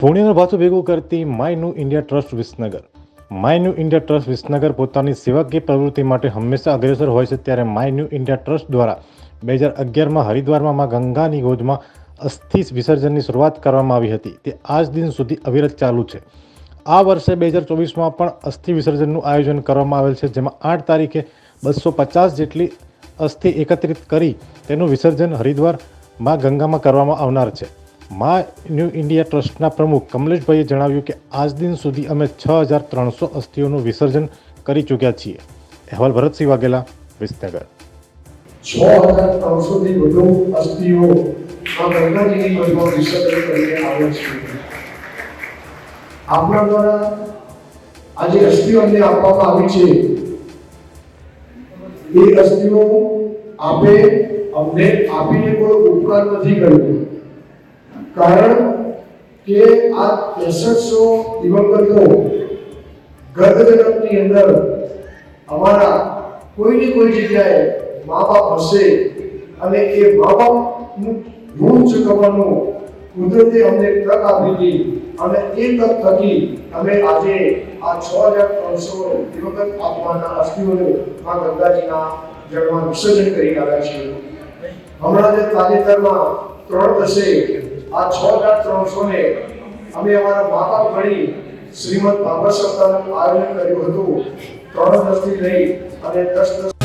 પુણ્યનું ભાથું ભેગું કરતી my new India trust Visnagar. My new India trust Visnagar પોતાની સેવાકીય પ્રવૃત્તિ માટે હંમેશા અગ્રેસર હોય છે ત્યારે માય ન્યૂ ઇન્ડિયા ટ્રસ્ટ દ્વારા બે હજાર અગિયારમાં હરિદ્વારમાં માં ગંગાની ગોદમાં અસ્થિ વિસર્જનની શરૂઆત કરવામાં આવી હતી. તે આજ દિન સુધી અવિરત ચાલુ છે. આ વર્ષે બે હજાર ચોવીસમાં પણ અસ્થિ વિસર્જનનું આયોજન કરવામાં આવેલ છે, જેમાં આઠ તારીખે બસો પચાસ જેટલી અસ્થિ એકત્રિત કરી તેનું વિસર્જન હરિદ્વારમાં ગંગામાં કરવામાં આવનાર છે. મા ન્યૂ ઇન્ડિયા ટ્રસ્ટના પ્રમુખ કમલેશભાઈએ જણાવ્યું કે આજ દિન સુધી અમે છ હજાર ત્રણસો અસ્થિઓનું વિસર્જન કરી ચૂક્યા છીએ. અહેવાલ ભરતસિંહ વાઘેલા, વિસનગર. છ હજાર ત્રણસોથી વધુ અસ્થિઓ આપણા દ્વારા આજે અસ્થિઓ અમને આપવામાં આવી છે, એ અસ્થિઓ આપે અમને આપીને કોઈ ઉપકાર નથી કર્યો. કારણ કે આ ત્રેસઠસો દિવંગતો ગત જગતની અંદર અમારા કોઈની કોઈ જગ્યાએ મા બાપ હશે અને એ મા બાપનું ઋણ ચૂકવવાનું કુદરતે અમને તક આપી હતી અને એ તક થકી અમે આજે આ છ હજાર ત્રણસો દિવંગત આત્માના અસ્થિઓને મા ગંગાજીના જળમાં વિસર્જન કરી રહ્યા છીએ. હમણાં જે તાજેતરમાં ત્રણ દસે આ છ હજાર ત્રણસો ને અમે અમારા માતા ભણી શ્રીમદ ભાગવત સપ્તાહનું આયોજન કર્યું હતું. ત્રણ દસથી લઈ અને દસ દસ